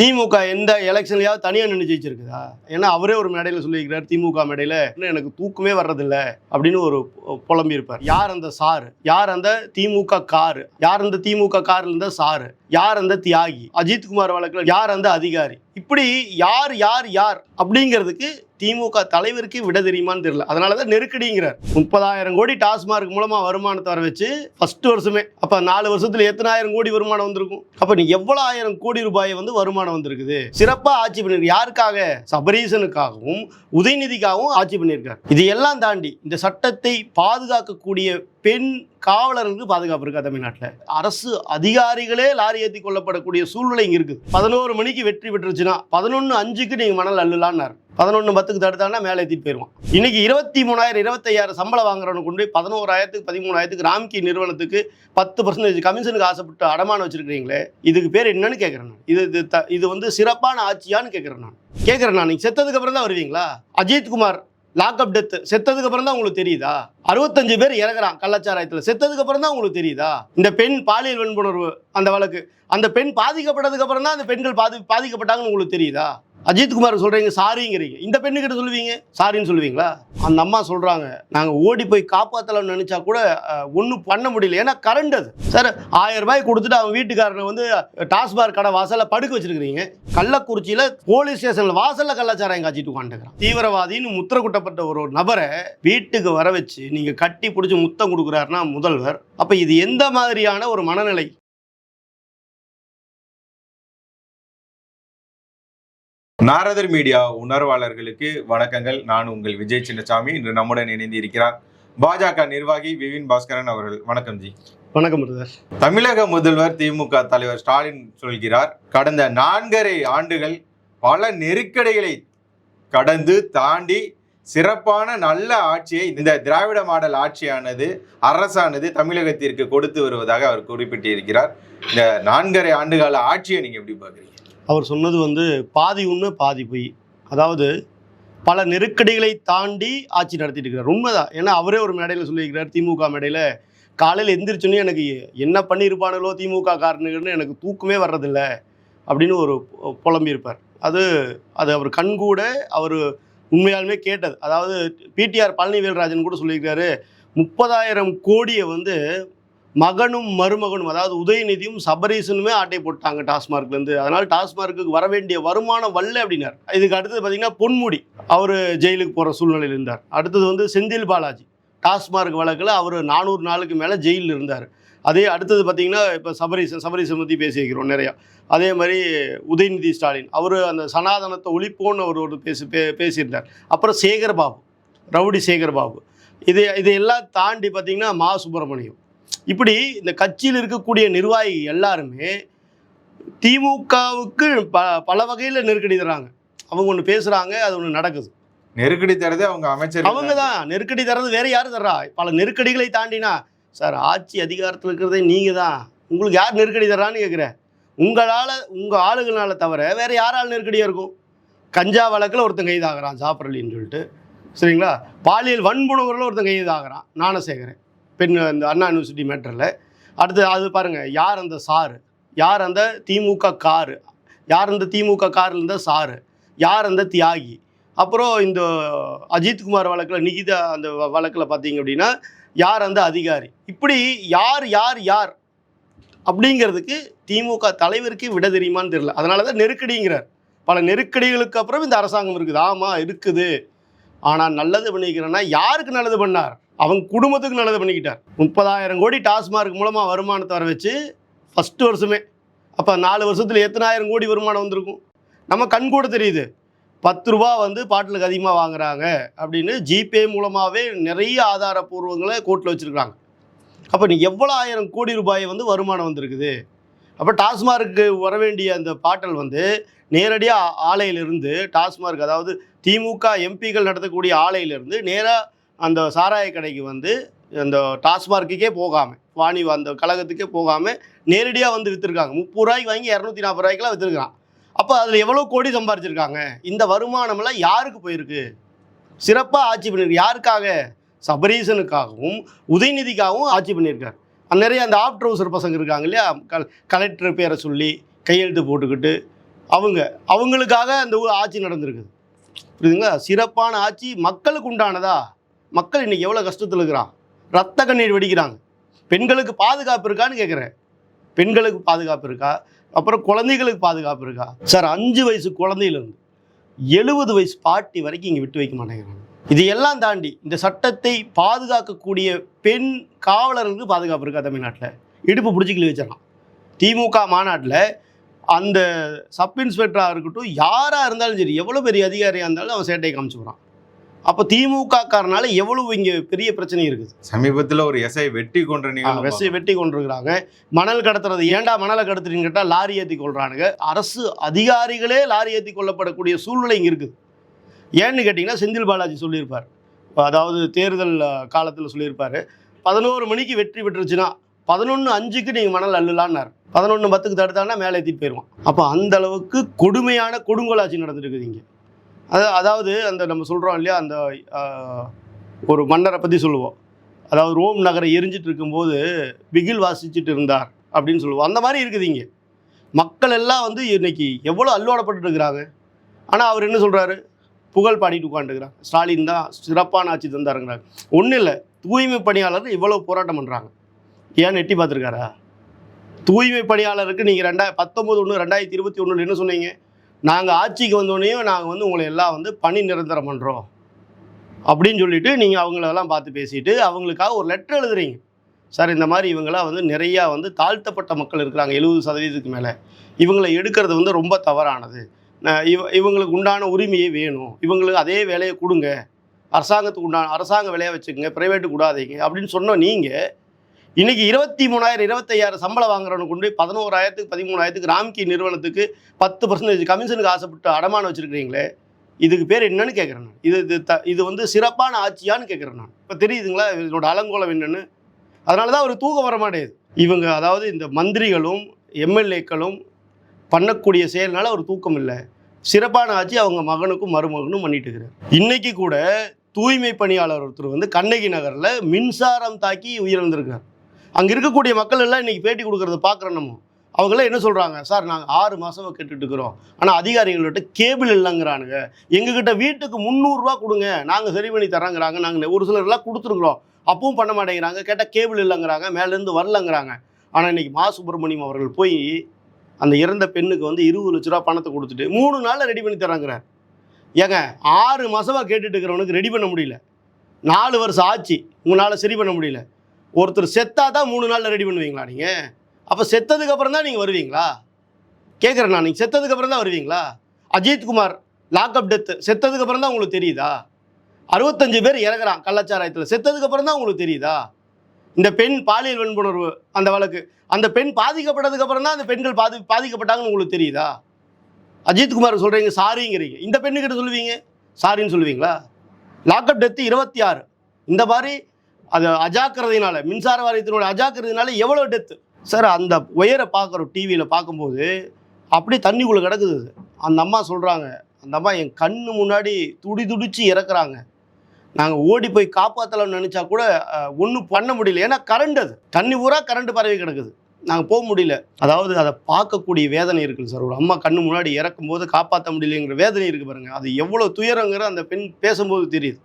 திமுக எந்த எலெக்ஷன்லயாவது தனியாக நின்று ஜெயிச்சிருக்குதா? ஏன்னா அவரே ஒரு மேடையில் சொல்லியிருக்கிறார் திமுக மேடையில். எனக்கு தூக்கமே வர்றதில்ல அப்படின்னு ஒரு பொ- புலம்பி இருப்பார் யார் அந்த சாரு? யார் அந்த திமுக காரு? யார் அந்த திமுக கார்ல இருந்த சாரு? யார் அந்த தியாகி? அஜித்குமார் வழக்கில் யார் அந்த அதிகாரி? இப்படி யார் யார் யார் அப்படிங்கிறதுக்கு திமுக தலைவருக்கு விட தெரியுமான்னு தெரியல. அதனால தான் நெருக்கடிங்கிறார். முப்பதாயிரம் கோடி டாஸ்மார்க் மூலமாக வருமானத்தை வர வச்சு ஃபர்ஸ்ட் வருஷமே. அப்போ நாலு வருஷத்துல எத்தனாயிரம் கோடி வருமானம் வந்திருக்கும்? அப்போ நீ எவ்வளோ ஆயிரம் கோடி ரூபாய் வந்து வருமானம் வந்திருக்குது? சிறப்பாக ஆட்சி பண்ணியிருக்கு யாருக்காக? சபரீசனுக்காகவும் உதயநிதிக்காகவும் ஆட்சி பண்ணியிருக்காரு இது எல்லாம் தாண்டி இந்த சட்டத்தை பாதுகாக்கக்கூடிய பெண் காவலர்களுக்கு பாதுகாப்பு இருக்கா தமிழ்நாட்டில்? அரசு அதிகாரிகளே லாரி ஏற்றி கொள்ளப்படக்கூடிய சூழ்நிலை இங்க இருக்குது. பதினோரு மணிக்கு வெற்றி பெற்றுச்சுன்னா பதினொன்று அஞ்சுக்கு நீங்கள் மணல் அள்ளுலான்னாரு. பதினொன்று பத்துக்கு தடுத்தானா மேலே ஏற்றிட்டு போயிடுவான் இன்னைக்கு இருபத்தி மூணாயிரம் இருபத்தையாயிரம் சம்பளம் வாங்குறவனு கொண்டு போய் பதினோராயிரத்துக்கு பதிமூணாயிரத்துக்கு ராம்கி நிறுவனத்துக்கு பத்து பர்சன்டேஜ் கமிஷனுக்கு ஆசைப்பட்டு அடமானம் வச்சிருக்கிறீங்களே இதுக்கு பேர் என்னன்னு கேட்குறேன் நான். இது இது த- இது வந்து சிறப்பான ஆட்சியான்னு கேட்குறேன் நான். கேட்குறேன் நான். நீங்கள் செத்ததுக்கு அப்புறம் தான் வருவீங்களா? அஜித்குமார் லாக்அப் டெத்து செத்ததுக்கு அப்புறம் தான் உங்களுக்கு தெரியுதா? அறுபத்தஞ்சு பேர் இறங்குறான் கள்ளச்சாராயத்தில். செத்ததுக்கு அப்புறம் தான் உங்களுக்கு தெரியுதா? இந்த பெண் பாலியல் வன்புணர்வு அந்த வழக்கு. அந்த பெண் பாதிக்கப்பட்டதுக்கு அப்புறம் தான் அந்த பெண்கள் பாதி பாதிக்கப்பட்டாங்கன்னு உங்களுக்கு தெரியுதா? அஜித்குமார் சொல்கிறீங்க சாரிங்கிறீங்க. இந்த பெண்ணுக்கிட்ட சொல்லுவீங்க? சாரின்னு சொல்லுவீங்களா? அந்த அம்மா சொல்கிறாங்க நாங்கள் ஓடி போய் காப்பாற்றலாம்னு நினச்சா கூட ஒன்றும் பண்ண முடியல. ஏன்னா கரண்ட் அது. சார் ஆயிரம் ரூபாய் கொடுத்துட்டு அவன் வீட்டுக்காரனை வந்து டாஸ்மாக் கடை வாசலில் படுக்க வச்சிருக்கிறீங்க. கள்ளக்குறிச்சியில் போலீஸ் ஸ்டேஷன்ல வாசல்ல எங்கள் அஜித் உட்காந்துக்கிறான் தீவிரவாதின்னு முத்திர குட்டப்பட்ட ஒரு நபரை வீட்டுக்கு வர வச்சு நீங்கள் கட்டி பிடிச்சி முத்தம் கொடுக்குறாருன்னா முதல்வர். அப்போ இது எந்த மாதிரியான ஒரு மனநிலை? நாரதர் மீடியா உணர்வாளர்களுக்கு வணக்கங்கள். நான் உங்கள் விஜய் சின்னசாமி. இன்று நம்முடன் இணைந்து இருக்கிறார் பாஜக நிர்வாகி விபின் பாஸ்கரன் அவர்கள். வணக்கம் ஜி. வணக்கம் தமிழக முதல்வர் திமுக தலைவர் ஸ்டாலின் சொல்கிறார் கடந்த நான்கரை ஆண்டுகள் பல நெருக்கடிகளை கடந்து தாண்டி சிறப்பான நல்ல ஆட்சியை இந்த திராவிட மாடல் ஆட்சியானது அரசானது தமிழகத்திற்கு கொடுத்து வருவதாக அவர் குறிப்பிட்டிருக்கிறார். இந்த நான்கரை ஆண்டுகால ஆட்சியை நீங்க எப்படி பாக்குறீங்க அவர் சொன்னது வந்து பாதி உண்மை பாதி பொய். அதாவது பல நெருக்கடிகளை தாண்டி ஆட்சி நடத்திட்டு இருக்கிறார் உண்மைதான். ஏன்னா அவரே ஒரு மேடையில் சொல்லியிருக்கிறார் திமுக மேடையில் காலையில் எந்திரிச்சோன்னே எனக்கு என்ன பண்ணியிருப்பானுங்களோ திமுக காரணங்கள்னு எனக்கு தூக்கமே வர்றதில்ல அப்படின்னு ஒரு பொ- புலம்பியிருப்பார். அது அது அவர் கண்கூட அவர் உண்மையாலுமே கேட்டது. அதாவது பிடிஆர் பழனிவேல்ராஜன் கூட சொல்லியிருக்காரு முப்பதாயிரம் கோடியை வந்து மகனும் மருமகனும் அதாவது உதயநிதியும் சபரீசனுமே ஆட்டை போட்டாங்க டாஸ்மார்க்லேருந்து அதனால் டாஸ்மார்க்குக்கு வர வேண்டிய வருமானம் வல்ல அப்படின்னார். இதுக்கு அடுத்தது பார்த்தீங்கன்னா பொன்முடி அவர் ஜெயிலுக்கு போகிற சூழ்நிலையில் இருந்தார். அடுத்தது வந்து செந்தில் பாலாஜி டாஸ்மார்க் வழக்கில் அவர் நானூறு நாளுக்கு மேலே ஜெயிலில் இருந்தார். அதே அடுத்தது பார்த்திங்கன்னா இப்போ சபரீசன் சபரீசன் பற்றி பேசி வைக்கிறோம் நிறையா. அதே மாதிரி உதயநிதி ஸ்டாலின் அவர் அந்த சனாதனத்தை ஒழிப்போன்னு அவர் ஒரு பேசி பே பேசியிருந்தார். அப்புறம் சேகர் பாபு ரவுடி சேகர் பாபு இது இதையெல்லாம் தாண்டி பார்த்திங்கன்னா மா சுப்பிரமணியம். இப்படி இந்த கட்சியில் இருக்கக்கூடிய நிர்வாகி எல்லாருமே திமுகவுக்கு ப பல வகையில் நெருக்கடி தராங்க அவங்க ஒன்று பேசுகிறாங்க அது ஒன்று நடக்குது. நெருக்கடி தரது அவங்க அமைச்சர் அவங்க தான். நெருக்கடி தர்றது வேற யார் தர்றா? பல நெருக்கடிகளை தாண்டினா சார் ஆட்சி அதிகாரத்தில் இருக்கிறதே நீங்கள் தான். உங்களுக்கு யார் நெருக்கடி தர்றான்னு கேட்குறேன் உங்களால் உங்கள் ஆளுகளால தவிர வேற யாரால் நெருக்கடியாக இருக்கும்? கஞ்சா வழக்கில் ஒருத்தன் கைதாகிறான் ஜாஃபர் அலின்னு சொல்லிட்டு. சரிங்களா? பாலியல் வன்புணர்வில் ஒருத்தன் கைதாகிறான். ஞானசேகரன் பெண் அந்த அண்ணா யூனிவர்சிட்டி மேட்டரில் அடுத்து அது பாருங்கள் யார் அந்த சாரு? யார் அந்த திமுக காரு? யார் அந்த திமுக காரில் இருந்த சாரு? யார் அந்த தியாகி? அப்புறம் இந்த அஜித்குமார் வழக்கில் நிகிதா அந்த வ- வழக்கில் பார்த்தீங்க அப்படின்னா யார் அந்த அதிகாரி? இப்படி யார் யார் யார்? அப்படிங்கிறதுக்கு திமுக தலைவருக்கு விட தெரியுமான்னு தெரியல. அதனால தான் நெருக்கடிங்கிறார். பல நெருக்கடிகளுக்கு அப்புறம் இந்த அரசாங்கம் இருக்குது. ஆமாம் இருக்குது. ஆனால் நல்லது பண்ணிக்கிறேன்னா யாருக்கு நல்லது பண்ணார்? அவங்க குடும்பத்துக்கு நல்லது பண்ணிக்கிட்டார். முப்பதாயிரம் கோடி டாஸ்மார்க் மூலமாக வருமானத்தை வர வச்சு ஃபஸ்ட்டு வருஷமே. அப்போ நாலு வருஷத்தில் எத்தனாயிரம் கோடி வருமானம் வந்திருக்கும்? நம்ம கண் கூட தெரியுது. பத்து ரூபா வந்து பாட்டிலுக்கு அதிகமாக வாங்குறாங்க அப்படின்னு ஜிபே மூலமாகவே நிறைய ஆதாரப்பூர்வங்களை கோர்ட்டில் வச்சுருக்காங்க அப்போ நீ எவ்வளோ ஆயிரம் கோடி ரூபாய் வந்து வருமானம் வந்திருக்குது? அப்போ டாஸ்மார்க்கு வர வேண்டிய அந்த பாட்டல் வந்து நேரடியாக ஆலையிலிருந்து டாஸ்மார்க் அதாவது திமுக எம்பிக்கள் நடத்தக்கூடிய ஆலையிலிருந்து நேராக அந்த சாராய கடைக்கு வந்து அந்த டாஸ்மார்க்குக்கே போகாமல் வாணி அந்த கழகத்துக்கே போகாமல் நேரடியாக வந்து விற்றுருக்காங்க முப்பது ரூபாய்க்கு வாங்கி இரநூத்தி நாற்பது ரூபாய்க்கெலாம் விற்றுருக்கான் அப்போ அதில் எவ்வளோ கோடி சம்பாரிச்சிருக்காங்க? இந்த வருமானமெல்லாம் யாருக்கு போயிருக்கு? சிறப்பாக ஆட்சி பண்ணியிருக்கு. யாருக்காக? சபரீசனுக்காகவும் உதயநிதிக்காகவும் ஆட்சி பண்ணியிருக்கார். அந்த நிறைய அந்த ஆஃப்டர் ஹவுசர் பசங்க இருக்காங்க இல்லையா? கல் கலெக்டர் பேரை சொல்லி கையெழுத்து போட்டுக்கிட்டு அவங்க அவங்களுக்காக அந்த ஆட்சி நடந்திருக்குது. புரியுதுங்களா? சிறப்பான ஆட்சி மக்களுக்கு உண்டானதா? மக்கள் இன்றைக்கி எவ்வளோ கஷ்டத்தில் இருக்கிறான்? ரத்த கண்ணீர் வெடிக்கிறாங்க. பெண்களுக்கு பாதுகாப்பு இருக்கான்னு கேட்குறேன் பெண்களுக்கு பாதுகாப்பு இருக்கா? அப்புறம் குழந்தைகளுக்கு பாதுகாப்பு இருக்கா? சார் அஞ்சு வயசு குழந்தையிலேருந்து எழுபது வயசு பாட்டி வரைக்கும் இங்கே விட்டு வைக்க மாட்டேங்கிறாங்க. இது எல்லாம் தாண்டி இந்த சட்டத்தை பாதுகாக்கக்கூடிய பெண் காவலர்களுக்கு பாதுகாப்பு இருக்கா தமிழ்நாட்டில்? இடுப்பு பிடிச்சி வச்சிடலாம். திமுக மாநாட்டில் அந்த சப் இன்ஸ்பெக்டராக இருக்கட்டும் யாராக இருந்தாலும் சரி எவ்வளோ பெரிய அதிகாரியாக இருந்தாலும் அவன் சேட்டையை காமிச்சு போகிறான் அப்போ திமுக காரனால எவ்வளவு இங்கே பெரிய பிரச்சனை இருக்குது? சமீபத்துல ஒரு எஸ்ஐ வெட்டி நிகழ்வு வெசி வெட்டி கொண்டிருக்கிறாங்க. மணல் கடத்துறது ஏன்டா மணலை கடத்துறீங்கன்னு கேட்டால் லாரி ஏற்றி கொள்றானுங்க. அரசு அதிகாரிகளே லாரி ஏற்றி கொல்லப்படக்கூடிய சூழ்நிலை இங்கே இருக்குது. ஏன்னு கேட்டிங்கன்னா செந்தில் பாலாஜி சொல்லியிருப்பார். அதாவது தேர்தல் காலத்தில் சொல்லியிருப்பார். பதினோரு மணிக்கு வெற்றி பெற்றுச்சுன்னா பதினொன்று அஞ்சுக்கு நீங்கள் மணல் அள்ளலான்னார். பதினொன்று பத்துக்கு தடுத்தாங்கன்னா மேலே ஏற்றிட்டு போயிடுவான் அப்போ அந்த அளவுக்கு கொடுமையான கொடுங்கோலாட்சி நடந்துருக்குது இங்கே. அது அதாவது அந்த நம்ம சொல்கிறோம் இல்லையா அந்த ஒரு மன்னரை பற்றி சொல்லுவோம். அதாவது ரோம் நகரை எரிஞ்சிட்டு இருக்கும்போது பிகில் வாசிச்சுட்டு இருந்தார் அப்படின்னு சொல்லுவோம். அந்த மாதிரி இருக்குது இங்கே. மக்கள் எல்லாம் வந்து இன்னைக்கு எவ்வளோ அல்லோடப்பட்டு இருக்கிறாங்க. ஆனால் அவர் என்ன சொல்கிறாரு புகழ் பாடிட்டு உட்காந்துக்கிறாங்க ஸ்டாலின் தான் சிறப்பான ஆட்சி தந்தாருங்கிறாங்க ஒன்றும் இல்லை தூய்மை பணியாளர் இவ்வளோ போராட்டம் பண்ணுறாங்க ஏன் எட்டி பார்த்துருக்காரா? தூய்மை பணியாளருக்கு நீங்கள் ரெண்டாயிரம் பத்தொம்போது ஒன்று ரெண்டாயிரத்தி இருபத்தி ஒன்றில் என்ன சொன்னீங்க? நாங்கள் ஆட்சிக்கு வந்தோடனேயும் நாங்கள் வந்து உங்களை எல்லாம் வந்து பணி நிரந்தரம் பண்ணுறோம் அப்படின்னு சொல்லிட்டு நீங்கள் அவங்களெல்லாம் பார்த்து பேசிட்டு அவங்களுக்காக ஒரு லெட்டர் எழுதுறீங்க. சார் இந்த மாதிரி இவங்களாம் வந்து நிறையா வந்து தாழ்த்தப்பட்ட மக்கள் இருக்கிறாங்க எழுபது சதவீதத்துக்கு மேலே. இவங்களை எடுக்கிறது வந்து ரொம்ப தவறானது. இவ இவங்களுக்கு உண்டான உரிமையே வேணும். இவங்களுக்கு அதே வேலையை கொடுங்க. அரசாங்கத்துக்கு உண்டான அரசாங்க வேலையை வச்சுக்கோங்க ப்ரைவேட்டு கூடாதீங்க அப்படின்னு சொன்ன நீங்கள் இன்னைக்கு இருபத்தி மூணாயிரம் இருபத்தையாயிரம் சம்பளம் வாங்குறவனுக்கு கொண்டு போய் பதினோராயிரத்துக்கு பதிமூணாயிரத்துக்கு ராம்கி நிறுவனத்துக்கு பத்து பர்சன்டேஜ் கமிஷனுக்கு ஆசைப்பட்டு அடமானம் வச்சிருக்கிறீங்களே? இதுக்கு பேர் என்னன்னு கேட்குறேன் நான். இது இது த இது வந்து சிறப்பான ஆட்சியான்னு கேட்குறேன் நான். இப்போ தெரியுதுங்களா? இதனோட அலங்கோலம் என்னன்னு? அதனால தான் அவர் தூக்கம் வர மாட்டேங்குது. இவங்க அதாவது இந்த மந்திரிகளும் எம்எல்ஏக்களும் பண்ணக்கூடிய செயல்னால ஒரு தூக்கம் இல்லை. சிறப்பான ஆட்சி அவங்க மகனுக்கும் மருமகனும் பண்ணிட்டு இருக்கிறார். இன்னைக்கு கூட தூய்மை பணியாளர் ஒருத்தர் வந்து கண்ணகி நகரில் மின்சாரம் தாக்கி உயிரிழந்திருக்கார். அங்கே இருக்கக்கூடிய மக்கள் எல்லாம் இன்றைக்கி பேட்டி கொடுக்குறத பார்க்குறோம் நம்ம. அவங்களாம் என்ன சொல்கிறாங்க சார் நாங்கள் ஆறு மாதமாக கேட்டுட்டு இருக்கிறோம். ஆனால் அதிகாரிகள்கிட்ட கேபிள் இல்லைங்கிறானுங்க. எங்ககிட்ட வீட்டுக்கு முந்நூறுரூவா கொடுங்க. நாங்கள் சரி பண்ணி தராங்கிறாங்க நாங்கள் ஒரு சிலர்லாம் கொடுத்துருக்குறோம். அப்பவும் பண்ண மாட்டேங்கிறாங்க. கேட்டால் கேபிள் இல்லைங்கிறாங்க. மேலேருந்து வரலங்கிறாங்க. ஆனால் இன்றைக்கி மா. சுப்பிரமணியம் அவர்கள் போய் அந்த இறந்த பெண்ணுக்கு வந்து இருபது லட்ச ரூபா பணத்தை கொடுத்துட்டு மூணு நாளில் ரெடி பண்ணி தராங்கிறார் ஏங்க ஆறு மாதமாக கேட்டுட்டு இருக்கிறவனுக்கு ரெடி பண்ண முடியல. நாலு வருஷம் ஆச்சு. உங்களால் சரி பண்ண முடியல. ஒருத்தர் செத்தாக தான் மூணு நாளில் ரெடி பண்ணுவீங்களா நீங்கள் அப்போ செத்ததுக்கு அப்புறம் தான் நீங்கள் வருவீங்களா? கேட்குறேன் நான். நீங்கள் செத்ததுக்கு அப்புறம் தான் வருவீங்களா? அஜித்குமார் லாக்அப் டெத்து செத்ததுக்கு அப்புறம் தான் உங்களுக்கு தெரியுதா? அறுபத்தஞ்சு பேர் இறங்குறான் கள்ளச்சாராயத்தில். செத்ததுக்கு அப்புறம் தான் உங்களுக்கு தெரியுதா? இந்த பெண் பாலியல் வன்புணர்வு அந்த வழக்கு அந்த பெண் பாதிக்கப்பட்டதுக்கு அப்புறம் தான் அந்த பெண்கள் பாதி பாதிக்கப்பட்டாங்கன்னு உங்களுக்கு தெரியுதா? அஜித்குமார் சொல்கிறீங்க சாரிங்கிறீங்க. இந்த பெண்ணுக்கிட்ட சொல்லுவீங்க? சாரின்னு சொல்லுவீங்களா? லாக்அப் டெத்து இருபத்தி ஆறு. இந்த மாதிரி அது அஜாக்கிரதையினால மின்சார வாரியத்தினோட அஜாக்கிரதையினால எவ்வளோ டெத்து சார் அந்த உயரை பார்க்குறோம் டிவியில் பார்க்கும்போது அப்படியே தண்ணிக்குள்ளே கிடக்குது. அது. அந்த அம்மா சொல்கிறாங்க அந்த அம்மா என் கண்ணு முன்னாடி துடி துடிச்சு இறக்குறாங்க. நாங்கள் ஓடி போய் காப்பாற்றலாம்னு நினச்சா கூட ஒன்றும் பண்ண முடியல. ஏன்னா கரண்ட் அது. தண்ணி பூரா கரண்ட் பரவி கிடக்குது. நாங்கள் போக முடியல. அதாவது அதை பார்க்கக்கூடிய வேதனை இருக்குது சார் ஒரு அம்மா கண்ணு முன்னாடி இறக்கும் போது காப்பாற்ற முடியலைங்கிற வேதனை இருக்குது பாருங்கள் அது எவ்வளோ துயரங்கிற அந்த பெண் பேசும்போது தெரியுது.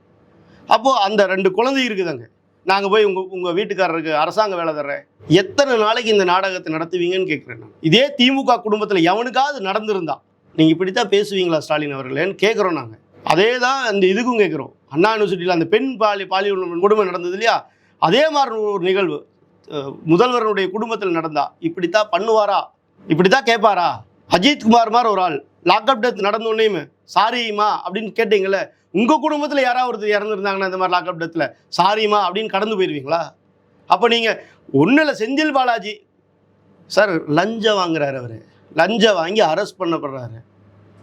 அப்போது அந்த ரெண்டு குழந்தை இருக்குதுங்க. நாங்கள் போய் உங்கள் உங்கள் வீட்டுக்காரருக்கு அரசாங்க வேலை தர்றேன். எத்தனை நாளைக்கு இந்த நாடகத்தை நடத்துவீங்கன்னு கேட்குறேன் நான். இதே திமுக குடும்பத்தில் எவனுக்காவது நடந்திருந்தா நீங்கள் இப்படித்தான் பேசுவீங்களா ஸ்டாலின் அவர்களேன்னு கேட்குறோம் நாங்கள் அதே தான் அந்த இதுக்கும் கேட்குறோம் அண்ணா யூனிவர்சிட்டியில் அந்த பெண் பாலி பாலியல் கொடுமை நடந்தது இல்லையா? அதே மாதிரி ஒரு நிகழ்வு. முதல்வருடைய குடும்பத்தில் நடந்தா இப்படித்தான் பண்ணுவாரா? இப்படித்தான் கேட்பாரா? அஜித் குமார் மாதிரி ஒரு ஆள் லாக்அப் டெத் நடந்தோடனேயுமே சாரிம்மா அப்படின்னு கேட்டீங்களே உங்கள் குடும்பத்தில் யாராவது ஒருத்தர் இறந்துருந்தாங்கன்னா இந்த மாதிரி லாக்அப் டெத்தில் சாரிம்மா அப்படின்னு கடந்து போயிடுவீங்களா அப்போ நீங்கள் ஒன்றும் இல்லை செந்தில் பாலாஜி. சார் லஞ்சம் வாங்குறாரு அவர். லஞ்சம் வாங்கி அரெஸ்ட் பண்ணப்படுறாரு.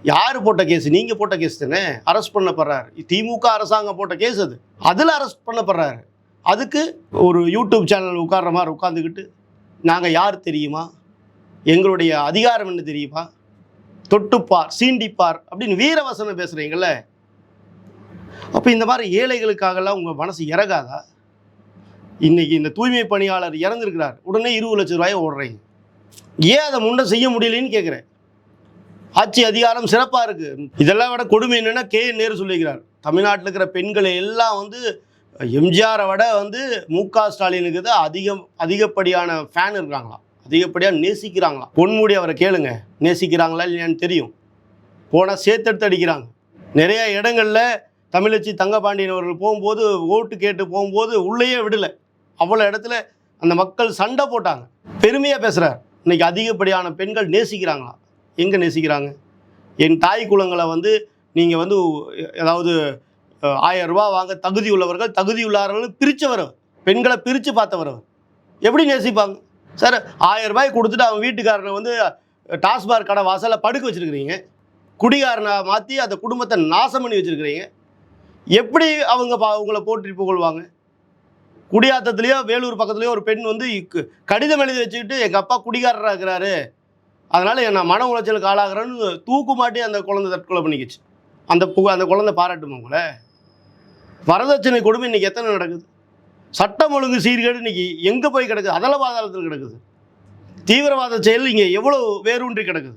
யார் போட்ட கேஸ் நீங்கள் போட்ட கேஸ் தானே? அரெஸ்ட் பண்ணப்படுறாரு. திமுக அரசாங்கம் போட்ட கேஸ் அது. அதில் அரெஸ்ட் பண்ணப்படுறாரு. அதுக்கு ஒரு யூடியூப் சேனல் உட்கார்ற மாதிரி உட்காந்துக்கிட்டு நாங்கள் யார் தெரியுமா? எங்களுடைய அதிகாரம் என்ன தெரியுமா? தொட்டுப்பார் சீண்டிப்பார் அப்படின்னு வீரவசனம் பேசுகிறீங்கள அப்போ இந்த மாதிரி ஏழைகளுக்காகலாம் உங்கள் மனசு இறகாதா? இன்றைக்கி இந்த தூய்மை பணியாளர் இறந்துருக்கிறார். உடனே இருபது லட்சம் ரூபாயை ஓடுறீங்க. ஏன் அதை முன்ன செய்ய முடியலன்னு கேட்குறேன் ஆட்சி அதிகாரம் சிறப்பாக இருக்குது இதெல்லாம் விட கொடுமை என்னென்னா கே நேரு சொல்லிக்கிறார் தமிழ்நாட்டில் இருக்கிற பெண்களை எல்லாம் வந்து எம்ஜிஆரை விட வந்து மு க ஸ்டாலினுக்கு தான் அதிகம் அதிகப்படியான ஃபேன் இருக்காங்களாம். அதிகப்படியாக நேசிக்கிறாங்களாம். பொன்முடி அவரை கேளுங்க. நேசிக்கிறாங்களா இல்லையான்னு தெரியும். போனால் சேர்த்தெடுத்து அடிக்கிறாங்க. நிறைய இடங்களில் தமிழச்சி தங்கபாண்டியன் அவர்கள் போகும்போது ஓட்டு கேட்டு போகும்போது உள்ளேயே விடலை. அவ்வளோ இடத்துல அந்த மக்கள் சண்டை போட்டாங்க. பெருமையாக பேசுகிறார் இன்றைக்கி அதிகப்படியான பெண்கள் நேசிக்கிறாங்களா? எங்கே நேசிக்கிறாங்க? என் தாய் குலங்களை வந்து நீங்கள் வந்து ஏதாவது ஆயிரம் ரூபா வாங்க தகுதி உள்ளவர்கள் தகுதி உள்ளவர்கள் பிரித்தவர் பெண்களை பிரித்து பார்த்தவர் எப்படி நேசிப்பாங்க? சார் ஆயிரம் ரூபாய் கொடுத்துட்டு அவன் வீட்டுக்காரனை வந்து டாஸ்மாக் கடை வாசலில் படுக்க வச்சுருக்கிறீங்க. குடிகாரனை மாற்றி அந்த குடும்பத்தை நாசம் பண்ணி வச்சுருக்கிறீங்க. எப்படி அவங்க பா உங்களை போற்றி புகழ்வாங்க? குடியாத்தத்துலேயோ வேலூர் பக்கத்துலேயோ ஒரு பெண் வந்து இக்கு- கடிதம் எழுதி வச்சுக்கிட்டு எங்கள் அப்பா குடிகாரராக இருக்கிறாரு. அதனால் நான் மன உளைச்சலுக்கு ஆளாகிறேன்னு தூக்கு மாட்டி அந்த குழந்தை தற்கொலை பண்ணிக்கிச்சு. அந்த புக அந்த குழந்தை பாராட்டுமா உங்களை? வரதட்சணை கொடுமை இன்றைக்கி எத்தனை நடக்குது? சட்டம் ஒழுங்கு சீர்கேடு இன்றைக்கி எங்கே போய் கிடக்குது? அதல பாதாளத்தில் கிடக்குது. தீவிரவாத செயல் இங்கே எவ்வளோ வேரூன்றி கிடக்குது?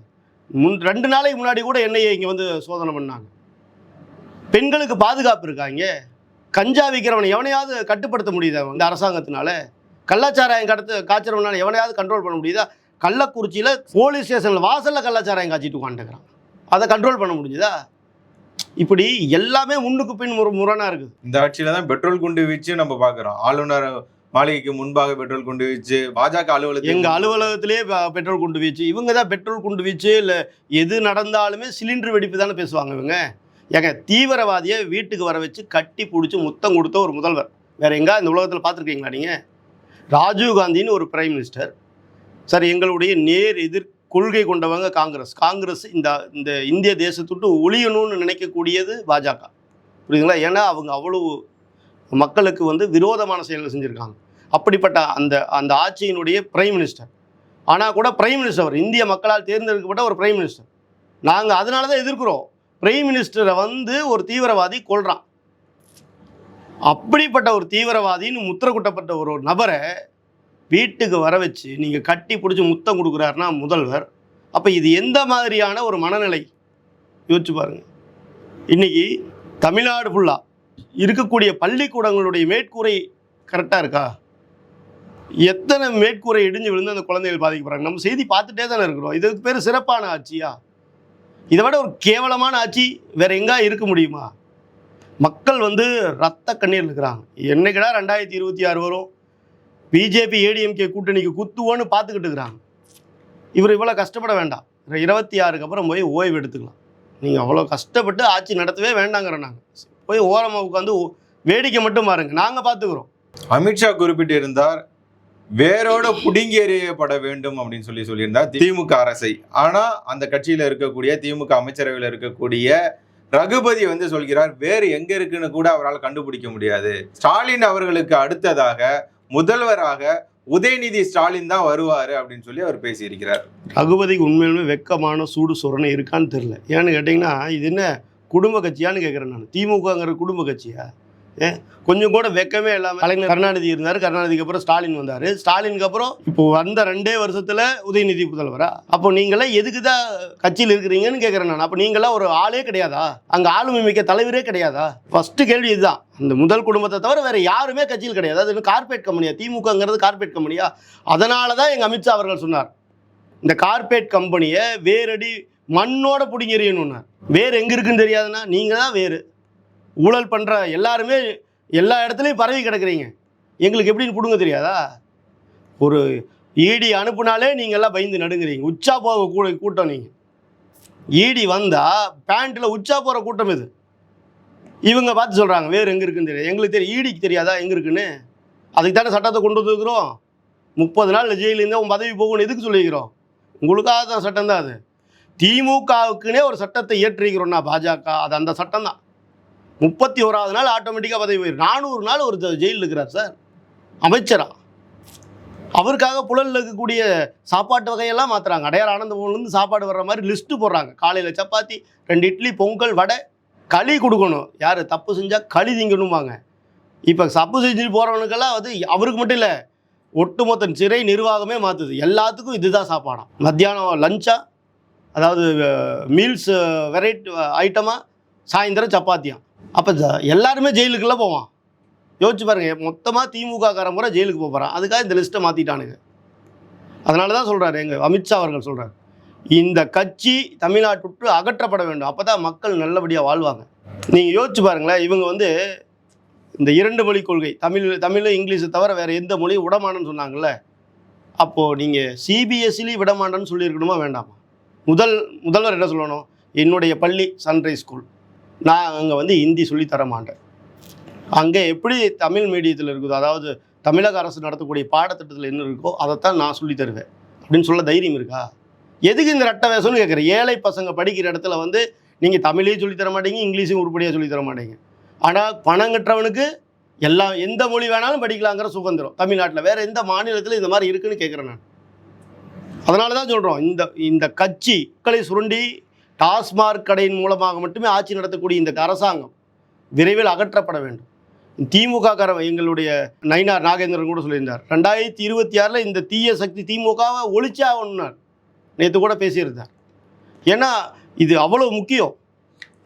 முன் ரெண்டு நாளைக்கு முன்னாடி கூட என்னையை இங்கே வந்து சோதனை பண்ணாங்க. பெண்களுக்கு பாதுகாப்பு இருக்காங்க. கஞ்சா விற்கிறவனை எவனையாவது கட்டுப்படுத்த முடியுதா இந்த அரசாங்கத்தினால? கள்ளச்சாராயம் கடத்து காய்ச்சறவனால எவனையாவது கண்ட்ரோல் பண்ண முடியுதா? கள்ளக்குறிச்சியில் போலீஸ் ஸ்டேஷனில் வாசலில் கள்ளச்சாராயம் காய்ச்சிட்டு உட்காந்துக்கிறான் அதை கண்ட்ரோல் பண்ண முடிஞ்சுதா? இப்படி எல்லாமே முன்னுக்கு பின் முற முரணாக இருக்குது. இந்த ஆட்சியில தான் பெட்ரோல் குண்டு வீச்சு நம்ம பாக்குறோம் ஆளுநர் மாளிகைக்கு முன்பாக பெட்ரோல் குண்டு வீச்சு பாஜக அலுவலகத்தில் எங்கள் அலுவலகத்திலே பெட்ரோல் குண்டு வீச்சு. இவங்க தான் பெட்ரோல் குண்டு வீச்சு இல்லை எது நடந்தாலுமே சிலிண்டர் வெடிப்பு தானே பேசுவாங்க இவங்க. ஏங்க தீவிரவாதியை வீட்டுக்கு வர வச்சு கட்டி பிடிச்சி முத்தம் கொடுத்த ஒரு முதல்வர். வேறு எங்கே இந்த உலகத்தில் பார்த்துருக்கீங்களா நீங்கள் ராஜீவ் காந்தின்னு ஒரு பிரைம் மினிஸ்டர் சார் எங்களுடைய நேர் எதிர் கொள்கை கொண்டவங்க காங்கிரஸ். காங்கிரஸ் இந்த இந்த இந்திய தேசத்துட்டு ஒழியணும்னு நினைக்கக்கூடியது பாஜக. புரியுதுங்களா? ஏன்னா அவங்க அவ்வளவு மக்களுக்கு வந்து விரோதமான செயல்கள் செஞ்சுருக்காங்க. அப்படிப்பட்ட அந்த அந்த ஆட்சியினுடைய பிரைம் மினிஸ்டர் ஆனால் கூட பிரைம் மினிஸ்டர் அவர் இந்திய மக்களால் தேர்ந்தெடுக்கப்பட்ட ஒரு பிரைம் மினிஸ்டர் நாங்கள் அதனால தான் எதிர்க்கிறோம். பிரைம் மினிஸ்டரை வந்து ஒரு தீவிரவாதி கொள்றான் அப்படிப்பட்ட ஒரு தீவிரவாதின்னு முத்திர குட்டப்பட்ட ஒரு நபரை வீட்டுக்கு வர வச்சு நீங்கள் கட்டி பிடிச்சி முத்தம் கொடுக்குறாருன்னா முதல்வர். அப்போ இது எந்த மாதிரியான ஒரு மனநிலை? யோசிச்சு பாருங்கள் இன்றைக்கி தமிழ்நாடு ஃபுல்லாக இருக்கக்கூடிய பள்ளிக்கூடங்களுடைய மேற்கூரை கரெக்டாக இருக்கா? எத்தனை மேற்கூரை இடிஞ்சு விழுந்து அந்த குழந்தைகள் பாதிக்கப்படுறாங்க? நம்ம செய்தி பார்த்துட்டே தானே இருக்கிறோம். இதுக்கு பேர் சிறப்பான ஆட்சியா? இதை விட ஒரு கேவலமான ஆட்சி வேற எங்கே இருக்க முடியுமா? மக்கள் வந்து ரத்த கண்ணீர் இருக்கிறாங்க. என்னைக்குடா ரெண்டாயிரத்தி இருபத்தி ஆறு வரும்? பிஜேபி ஏடிஎம்கே கூட்டணிக்கு குத்துவோன்னு பார்த்துக்கிட்டு இருக்கிறாங்க. இவர் இவ்வளோ கஷ்டப்பட வேண்டாம். இருபத்தி ஆறுக்கு அப்புறம் போய் ஓய்வு எடுத்துக்கலாம். நீங்கள் அவ்வளோ கஷ்டப்பட்டு ஆட்சி நடத்தவே வேண்டாங்கிற நாங்கள் போய் ஓரமாக உட்காந்து வேடிக்கை மட்டும் பாருங்க. நாங்கள் பார்த்துக்குறோம். அமித்ஷா குறிப்பிட்டு இருந்தார் வேரோட புடுங்கி எறியப்பட வேண்டும் அப்படின்னு சொல்லி சொல்லியிருந்தார் திமுக அரசை. ஆனா அந்த கட்சியில இருக்கக்கூடிய திமுக அமைச்சரவையில் இருக்கக்கூடிய ரகுபதி வந்து சொல்கிறார் வேறு எங்க இருக்குன்னு கூட அவரால் கண்டுபிடிக்க முடியாது. ஸ்டாலின் அவர்களுக்கு அடுத்ததாக முதல்வராக உதயநிதி ஸ்டாலின் தான் வருவாரு அப்படின்னு சொல்லி அவர் பேசியிருக்கிறார். ரகுபதிக்கு உண்மையிலுமே வெக்கமான சூடு சொரணை இருக்கான்னு தெரில ஏன்னு கேட்டிங்கன்னா இது என்ன குடும்ப கட்சியான்னு கேட்குறேன் நான். திமுகங்கிற குடும்ப கட்சியா? கொஞ்சம் கூட வெக்கமே இல்லாமல் கலைஞர் கருணாநிதி இருந்தார். கருணாநிதிக்கு அப்புறம் ஸ்டாலின் வந்தார். ஸ்டாலினுக்கு அப்புறம் இப்போ வந்த ரெண்டே வருஷத்தில் உதயநிதி முதல்வரா? அப்போ நீங்களே எதுக்கு தான் கட்சியில் இருக்கிறீங்கன்னு கேட்குறேன் நான். அப்போ நீங்களாம் ஒரு ஆளே கிடையாதா? அங்கே ஆளுமை மிக்க தலைவரே கிடையாதா? ஃபஸ்ட்டு கேள்வி இதுதான். இந்த முதல் குடும்பத்தை தவிர வேறு யாருமே கட்சியில் கிடையாது. அது இன்னும் கார்பரேட் கம்பெனியா திமுகங்கிறது கார்பரேட் கம்பெனியா அதனால தான் எங்கள் அமித்ஷா அவர்கள் சொன்னார். இந்த கார்பரேட் கம்பெனியை வேரடி மண்ணோட பிடிங்கிறீன்னு வேறு எங்கே இருக்குன்னு தெரியாதுன்னா நீங்கள் தான் வேறு. ஊழல் பண்ணுற எல்லாருமே எல்லா இடத்துலையும் பரவி கிடக்குறீங்க. எங்களுக்கு எப்படின்னு பிடுங்க தெரியாதா? ஒரு ஈடி அனுப்புனாலே நீங்கள் எல்லாம் பயந்து நடுங்குறீங்க. உச்சா போக கூட கூட்டம் நீங்கள் ஈடி வந்தால் பேண்ட்டில் உச்சா போகிற கூட்டம் இது. இவங்க பார்த்து சொல்கிறாங்க வேறு எங்கே இருக்குன்னு தெரியாது. எங்களுக்கு தெரியும் ஈடிக்கு தெரியாதா எங்கே இருக்குன்னு? அதுக்கு தானே சட்டத்தை கொண்டு வந்துருக்குறோம். முப்பது நாள் ஜெயிலில் இருந்தால் உன் பதவி போகணும்னு எதுக்கு சொல்லிக்கிறோம்? உங்களுக்காக தான் சட்டம் தான் அது. திமுகவுக்குன்னே ஒரு சட்டத்தை இயற்றிக்கிறோம்னா பாஜக அது அந்த சட்டம் தான் முப்பத்தி ஓராவது நாள் ஆட்டோமேட்டிக்காக பதவி நானூறு நாள் ஒரு ஜெயிலில் இருக்கிறார் சார். அமைச்சரா. அவருக்காக புழலில் இருக்கக்கூடிய சாப்பாட்டு வகையெல்லாம் மாற்றுறாங்க அடையார் ஆனந்தபூர்லேருந்து சாப்பாடு வர்ற மாதிரி லிஸ்ட்டு போடுறாங்க. காலையில் சப்பாத்தி ரெண்டு இட்லி பொங்கல் வடை களி கொடுக்கணும். யார் தப்பு செஞ்சால் களி திங்கணும்பாங்க. இப்போ தப்பு செஞ்சு போகிறவனுக்கெல்லாம் வந்து அவருக்கு மட்டும் இல்லை ஒட்டுமொத்த சிறை நிர்வாகமே மாற்றுது எல்லாத்துக்கும் இதுதான் சாப்பாடாம் மத்தியானம் லஞ்சா அதாவது மீல்ஸ் வெரைட்டி ஐட்டமாக சாயந்தரம் சப்பாத்தியாம் அப்போ எல்லாருமே ஜெயிலுக்குள்ளே போவான். யோசிச்சு பாருங்க மொத்தமாக திமுக காரன் பூரா ஜெயிலுக்கு போகிறான் அதுக்காக இந்த லிஸ்ட்டை மாற்றிட்டானுங்க அதனால தான் சொல்கிறாரு எங்கள் அமித்ஷா அவர்கள் சொல்கிறார் இந்த கட்சி தமிழ்நாட்டு விட்டு அகற்றப்பட வேண்டும். அப்போ தான் மக்கள் நல்லபடியாக வாழ்வாங்க. நீங்கள் யோசிச்சு பாருங்களேன் இவங்க வந்து இந்த இரண்டு மொழி கொள்கை தமிழ் தமிழ் இங்கிலீஷை தவிர வேறு எந்த மொழியும் விடமாட்டேன்னு சொன்னாங்கல்ல? அப்போது நீங்கள் சிபிஎஸ்சிலையும் விடமாட்டேன்னு சொல்லியிருக்கணுமா வேண்டாமா? முதல் முதல்வர் என்ன சொல்லணும்? என்னுடைய பள்ளி சன்ரைஸ் ஸ்கூல். நான் அங்கே வந்து ஹிந்தி சொல்லி தர மாட்டேன். அங்கே எப்படி தமிழ் மீடியத்தில் இருக்குதோ அதாவது தமிழக அரசு நடத்தக்கூடிய பாடத்திட்டத்தில் என்ன இருக்கோ அதைத்தான் நான் சொல்லி தருவேன். அப்படின்னு சொல்ல தைரியம் இருக்கா? எதுக்கு இந்த ரட்ட வேஷம்னு கேட்குறேன் ஏழை பசங்க படிக்கிற இடத்துல வந்து நீங்கள் தமிழையும் சொல்லித்தர மாட்டீங்க இங்கிலீஷும் உருப்படியாக சொல்லித்தர மாட்டீங்க. ஆனால் பணம் கட்டுறவனுக்கு எல்லா எந்த மொழி வேணாலும் படிக்கலாங்கிற சுதந்திரம். தமிழ்நாட்டில் வேறு எந்த மாநிலத்தில் இந்த மாதிரி இருக்குன்னு கேட்குறேன் நான். அதனால தான் சொல்கிறோம் இந்த இந்த கட்சி மக்களை சுருண்டி டாஸ்மார்க் கடையின் மூலமாக மட்டுமே ஆட்சி நடத்தக்கூடிய இந்த அரசாங்கம் விரைவில் அகற்றப்பட வேண்டும். திமுக கார எங்களுடைய நயினார் நாகேந்திரன் கூட சொல்லியிருந்தார். ரெண்டாயிரத்தி இருபத்தி ஆறில் இந்த தீய சக்தி திமுகவை ஒழிச்சாகணும்னார் நேற்று கூட பேசியிருந்தார். ஏன்னா இது அவ்வளோ முக்கியம்.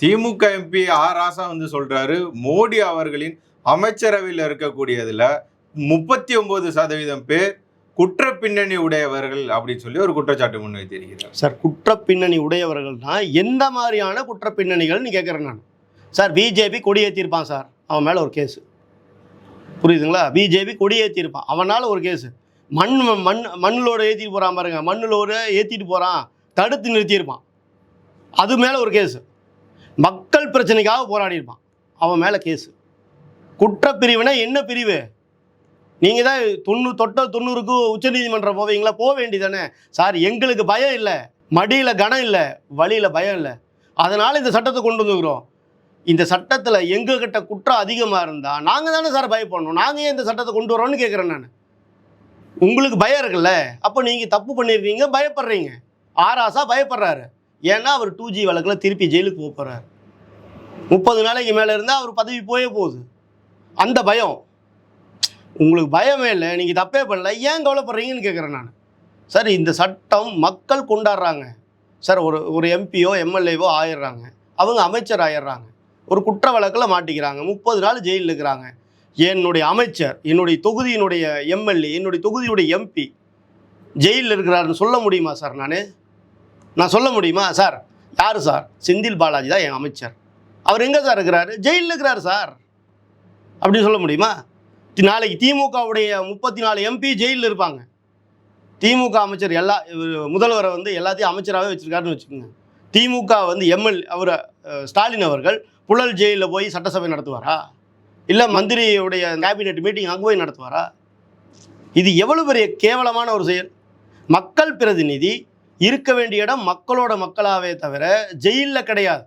திமுக எம்பி ஆர் ராசா வந்து சொல்றாரு மோடி அவர்களின் அமைச்சரவையில் இருக்கக்கூடியதுல முப்பத்தி ஒன்பது சதவீதம் பேர் குற்ற பின்னணி உடையவர்கள் அப்படின்னு சொல்லி ஒரு குற்றச்சாட்டு முன்வைத்திருக்கிறார். சார் குற்ற பின்னணி உடையவர்கள்னா எந்த மாதிரியான குற்ற பின்னணிகள்னு கேட்குறேன் நான். சார் பிஜேபி கொடியேற்றிருப்பான் சார். அவன் மேலே ஒரு கேஸு. புரியுதுங்களா? பிஜேபி கொடியேற்றிருப்பான் அவனால் ஒரு கேஸு. மண் மண் மண்ணிலோட ஏற்றிட்டு போகிறான் பாருங்க. மண்ணிலோட ஏற்றிட்டு போகிறான் தடுத்து நிறுத்தியிருப்பான். அது மேலே ஒரு கேஸு. மக்கள் பிரச்சனைக்காக போராடியிருப்பான். அவன் மேலே கேஸு. குற்றப்பிரிவுனா என்ன பிரிவு? நீங்கள் தான் தொண்ணூ தொட்ட தொண்ணூறுக்கு உச்சநீதிமன்றம் போவீங்களா? போக வேண்டியதானே சார் எங்களுக்கு பயம் இல்லை. மடியில் கனம் இல்லை. வழியில் பயம் இல்லை. அதனால் இந்த சட்டத்தை கொண்டு வந்துக்கிறோம். இந்த சட்டத்தில் எங்ககிட்ட குற்றம் அதிகமாக இருந்தால் நாங்கள் தானே சார் பயப்படணும். நாங்கள் ஏன் இந்த சட்டத்தை கொண்டு வரோம்னு கேட்குறேன் நான். உங்களுக்கு பயம் இருக்குல்ல? அப்போ நீங்கள் தப்பு பண்ணியிருக்கீங்க பயப்படுறீங்க. ஆராசா பயப்படுறாரு. ஏன்னா அவர் டூ ஜி வழக்கில் திருப்பி ஜெயிலுக்கு போக போகிறார் முப்பது நாளைக்கு மேலே இருந்தால் அவர் பதவி போயே போகுது. அந்த பயம். உங்களுக்கு பயமே இல்லை நீங்கள் தப்பே பண்ணல. ஏன் கவலைப்படுறீங்கன்னு கேட்குறேன் நான். சார் இந்த சட்டம் மக்கள் கொண்டாடுறாங்க. சார் ஒரு ஒரு எம்பியோ எம்எல்ஏவோ ஆயிடுறாங்க. அவங்க அமைச்சர் ஆயிடுறாங்க. ஒரு குற்ற வழக்கில் மாட்டிக்கிறாங்க. முப்பது நாள் ஜெயிலில் இருக்கிறாங்க. என்னுடைய அமைச்சர் என்னுடைய தொகுதியினுடைய எம்எல்ஏ என்னுடைய தொகுதியுடைய எம்பி ஜெயிலில் இருக்கிறாருன்னு சொல்ல முடியுமா சார் நான்? நான் சொல்ல முடியுமா? சார் யார் சார்? செந்தில் பாலாஜி தான் என் அமைச்சர். அவர் எங்கே சார் இருக்கிறாரு? ஜெயிலில் இருக்கிறார் சார். அப்படின்னு சொல்ல முடியுமா? நாளைக்கு திமுகவுடைய முப்பத்தி நாலு எம்பி ஜெயிலில் இருப்பாங்க. திமுக அமைச்சர் எல்லா முதல்வரை வந்து எல்லாத்தையும் அமைச்சராகவே வச்சுருக்காருன்னு வச்சுக்கோங்க. திமுக வந்து எம்எல் அவர் ஸ்டாலின் அவர்கள் புழல் ஜெயிலில் போய் சட்டசபை நடத்துவாரா? இல்லை மந்திரியுடைய கேபினெட் மீட்டிங் அங்கே போய் நடத்துவாரா? இது எவ்வளவு பெரிய கேவலமான ஒரு செயல். மக்கள் பிரதிநிதி இருக்க வேண்டிய இடம் மக்களோட மக்களாவே தவிர ஜெயிலில் கிடையாது.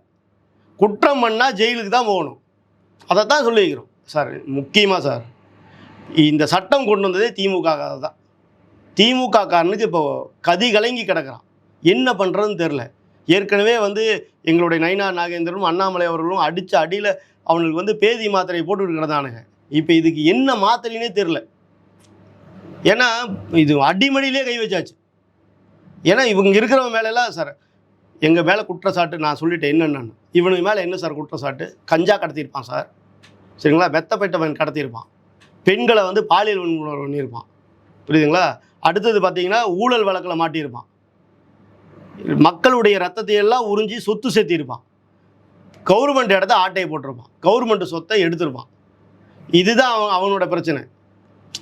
குற்றம் பண்ணால் ஜெயிலுக்கு தான் போகணும். அதை தான் சொல்லிக்கிறோம் சார் முக்கியமாக சார் இந்த சட்டம் கொண்டு வந்ததே திமுக தான் திமுக காரனுக்கு இப்போ கதி கலங்கி கிடக்குறான். என்ன பண்ணுறதுன்னு தெரில ஏற்கனவே வந்து எங்களுடைய நயினா நாகேந்திரனும் அண்ணாமலை அவர்களும் அடித்த அடியில் அவனுக்கு வந்து பேதி மாத்திரையை போட்டு கிடந்தானுங்க இப்போ இதுக்கு என்ன மாத்திரைன்னே தெரில ஏன்னா இது அடிமடியிலே கை வச்சாச்சு. ஏன்னா இவங்க இருக்கிறவங்க மேலெல்லாம் சார் எங்கள் மேலே குற்றச்சாட்டு நான் சொல்லிட்டேன் என்னென்னு இவனுக்கு மேலே என்ன சார் குற்றச்சாட்டு? கஞ்சா கடத்தியிருப்பான் சார். சரிங்களா? வெத்தப்பேட்டவன் கடத்தியிருப்பான். பெண்களை வந்து பாலியல் வன்முறை பண்ணியிருப்பான். புரியுதுங்களா? அடுத்தது பார்த்தீங்கன்னா ஊழல் வழக்கில் மாட்டியிருப்பான். மக்களுடைய ரத்தத்தை எல்லாம் உறிஞ்சி சொத்து சேர்த்திருப்பான் கவர்மெண்ட் இடத்த ஆட்டையை போட்டிருப்பான். கவர்மெண்ட் சொத்தை எடுத்திருப்பான். இதுதான் அவன் அவனோட பிரச்சனை.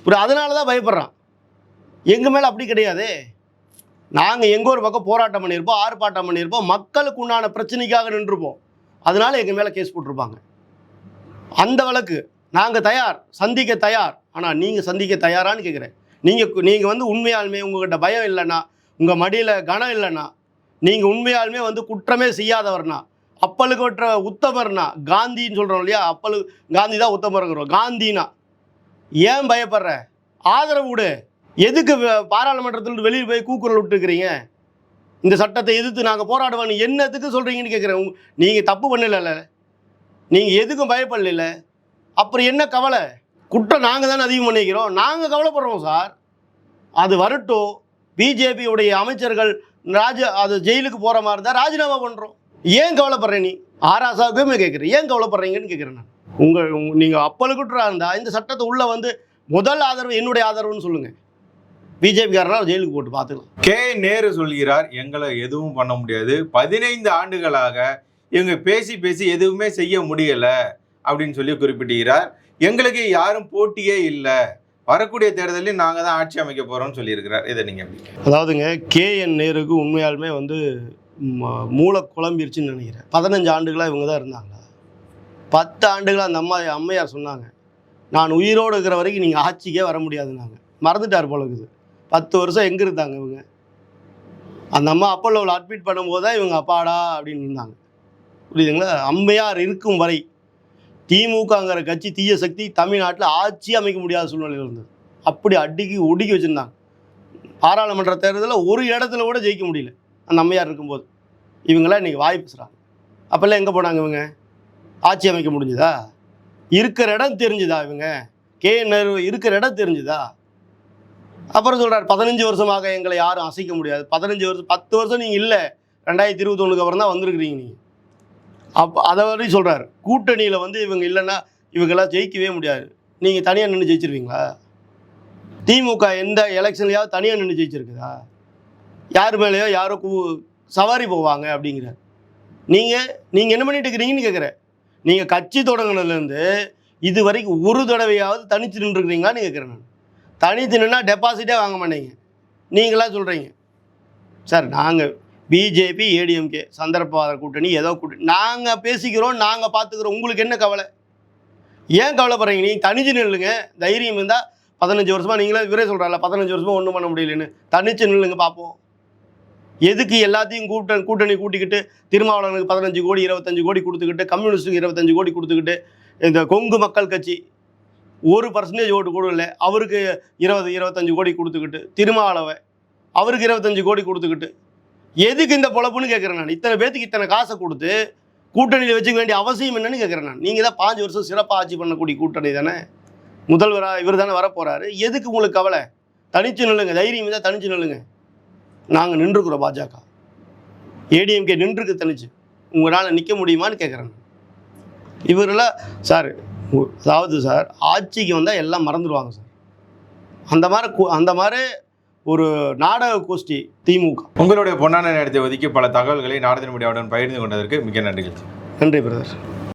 ஒரு அதனால தான் பயப்படுறான். எங்கள் மேலே அப்படி கிடையாதே. நாங்கள் எங்கள் ஒரு பக்கம் போராட்டம் பண்ணியிருப்போம் ஆர்ப்பாட்டம் பண்ணியிருப்போம் மக்களுக்கு உண்டான பிரச்சனைக்காக நின்றுருப்போம். அதனால எங்கள் மேலே கேஸ் போட்டிருப்பாங்க. அந்த வழக்கு. நாங்கள் தயார் சந்திக்க தயார். ஆனால் நீங்கள் சந்திக்க தயாரான்னு கேட்குறேன் நீங்கள் நீங்கள் வந்து உண்மையாலுமே உங்கள்கிட்ட பயம் இல்லைன்னா உங்கள் மடியில் கனம் இல்லைன்னா நீங்கள் உண்மையாலுமே வந்து குற்றமே செய்யாதவர்னா அப்பலுக்கு வற்ற உத்தமர்னா காந்தின்னு சொல்கிறோம் இல்லையா? அப்பலு காந்தி தான் உத்தமருங்கிறோம் காந்தினா. ஏன் பயப்படுற? ஆதரவு விடு. எதுக்கு பாராளுமன்றத்தில் வெளியில் போய் கூக்குரல் விட்டுருக்கிறீங்க? இந்த சட்டத்தை எதிர்த்து நாங்கள் போராடுவோம். என்னத்துக்கு சொல்கிறீங்கன்னு கேட்குறேன் நீங்கள் தப்பு பண்ணல நீங்கள் எதுக்கும் பயப்படல அப்புறம் என்ன கவலை? குற்றம் நாங்கள் தானே அதிகம் பண்ணிக்கிறோம். நாங்கள் கவலைப்படுறோம் சார். அது வரட்டும். பிஜேபியுடைய அமைச்சர்கள் ராஜ அது ஜெயிலுக்கு போகிற மாதிரி இருந்தால் ராஜினாமா பண்ணுறோம் ஏன் கவலைப்படுற நீ? ஆராசாவுக்குமே கேட்குறேன் ஏன் கவலைப்படுறீங்கன்னு கேட்குறேன் நான். உங்கள் நீங்கள் அப்பலுக்குற்றா இருந்தால் இந்த சட்டத்தை உள்ளே வந்து முதல் ஆதரவு என்னுடைய ஆதரவுன்னு சொல்லுங்கள் பிஜேபிக்காரனால் ஜெயிலுக்கு போட்டு பார்த்துக்கலாம் கே நேரு சொல்கிறார் எங்களை எதுவும் பண்ண முடியாது. பதினைந்து ஆண்டுகளாக இவங்க பேசி பேசி எதுவுமே செய்ய முடியலை. அப்படின்னு சொல்லி குறிப்பிட்டுகிறார். எங்களுக்கு யாரும் போட்டியே இல்லை. வரக்கூடிய தேர்தலில் நாங்கள் தான் ஆட்சி அமைக்க போகிறோம்னு சொல்லியிருக்கிறார். இதை நீங்கள் அதாவதுங்க கே என் நேருக்கு உண்மையாலுமே வந்து ம- மூளை குழம்பிருச்சுன்னு நினைக்கிறேன். பதினஞ்சு ஆண்டுகளாக இவங்க தான் இருந்தாங்களா பத்து ஆண்டுகளாக அந்த அம்மா அம்மையார் சொன்னாங்க. நான் உயிரோடு இருக்கிற வரைக்கும் நீங்கள் ஆட்சிக்கே வர முடியாதுன்னாங்க. மறந்துட்டார் போல இருக்குது. பத்து வருஷம் எங்கே இருந்தாங்க இவங்க? அந்த அம்மா அப்பல்லோவில் அட்மிட் பண்ணும்போது தான் இவங்க அப்பாடா அப்படின்னு இருந்தாங்க. புரியுதுங்களா? அம்மையார் இருக்கும் வரை திமுகங்கிற கட்சி தீய சக்தி தமிழ்நாட்டில் ஆட்சி அமைக்க முடியாத சூழ்நிலையில் இருந்தது. அப்படி அடிக்கி ஒடுக்கி வச்சுருந்தாங்க. பாராளுமன்ற தேர்தலில் ஒரு இடத்துல கூட ஜெயிக்க முடியல. அந்த அம்மையார் இருக்கும்போது. இவங்களாம் இன்றைக்கி வாய் பேசுகிறாங்க அப்போல்லாம் எங்கே போனாங்க இவங்க? ஆட்சி அமைக்க முடிஞ்சுதா? இருக்கிற இடம் தெரிஞ்சுதா இவங்க? கே. நேரு இருக்கிற இடம் தெரிஞ்சுதா? அப்புறம் சொல்கிறார் பதினஞ்சு வருஷமாக எங்களை யாரும் அசைக்க முடியாது. பதினஞ்சு வருஷம் பத்து வருஷம் நீங்கள் இல்லை. ரெண்டாயிரத்தி இருபத்தொன்னுக்கு அப்புறம் தான் வந்திருக்கிறீங்க நீங்கள் அப்போ அதை வரையும் சொல்கிறார் கூட்டணியில் வந்து இவங்க இல்லைன்னா இவங்கெல்லாம் ஜெயிக்கவே முடியாது. நீங்கள் தனியாக நின்று ஜெயிச்சிருவீங்களா? திமுக எந்த எலெக்ஷன்லையாவது தனியாக நின்று ஜெயிச்சிருக்குதா? யார் மேலேயோ யாரோ கூ சவாரி போவாங்க அப்படிங்கிறார். நீங்கள் நீங்கள் என்ன பண்ணிட்டு இருக்கிறீங்கன்னு கேட்குறேன். நீங்கள் கட்சி தொடங்கினதுலேருந்து இது வரைக்கும் ஒரு தடவையாவது தனித்து நின்றுருக்கிறீங்களான்னு கேட்குறேன் நான். தனித்து நின்னா டெபாசிட்டே வாங்க மாட்டீங்க. நீங்களாக சொல்கிறீங்க சார் நாங்கள் பிஜேபி ஏடிஎம்கே சந்தர்ப்பவாத கூட்டணி ஏதோ கூட்டணி. நாங்கள் பேசிக்கிறோம் நாங்கள் பார்த்துக்கிறோம் உங்களுக்கு என்ன கவலை? ஏன் கவலைப்படுறீங்க? நீங்கள் தனிச்சு நில்லுங்க. தைரியம் இருந்தால் பதினஞ்சு வருஷமாக நீங்களே இவரே சொல்கிறால பதினஞ்சு வருஷமாக ஒன்றும் பண்ண முடியலன்னு. தனிச்சு நில்லுங்க பார்ப்போம் எதுக்கு எல்லாத்தையும் கூட்ட கூட்டணி கூட்டிக்கிட்டு திருமாவளவனுக்கு பதினஞ்சு கோடி இருபத்தஞ்சு கோடி கொடுத்துக்கிட்டு கம்யூனிஸ்ட்டுக்கு இருபத்தஞ்சு கோடி கொடுத்துக்கிட்டு இந்த கொங்கு மக்கள் கட்சி ஒரு பர்சன்டேஜ் ஓட்டு கூட இல்லை. அவருக்கு இருபது இருபத்தஞ்சு கோடி கொடுத்துக்கிட்டு திருமாவளவை அவருக்கு இருபத்தஞ்சு கோடி கொடுத்துக்கிட்டு எதுக்கு இந்த பொழப்புன்னு கேட்குறேன் நான். இத்தனை பேத்துக்கு இத்தனை காசை கொடுத்து கூட்டணியில் வச்சுக்க வேண்டிய அவசியம் என்னன்னு கேட்குறேன் நான். நீங்கள் தான் பாஞ்சு வருஷம் சிறப்பாக ஆட்சி பண்ணக்கூடிய கூட்டணி தானே? முதல்வராக இவர் தானே வரப்போகிறாரு எதுக்கு உங்களுக்கு கவலை? தனிச்சு நில்லுங்க. தைரியம் தான் தனிச்சு நில்லுங்க. நாங்கள் நின்றுக்குறோம் பாஜக. ஏடிஎம்கே நின்றுருக்கு தனிச்சு. உங்களால் நிற்க முடியுமான்னு கேட்குறேன் இவரெல்லாம் சார் அதாவது சார் ஆட்சிக்கு வந்தால் எல்லாம் மறந்துடுவாங்க சார். அந்த மாதிரி அந்த மாதிரி ஒரு நாடக கோஷ்டி திமுக. உங்களுடைய பொன்னான நேரத்தை ஒதுக்கி பல தகவல்களை நாடக மீடியாவுடன் பகிர்ந்து கொண்டதற்கு மிக நன்றிகள். நன்றி பிரதர்.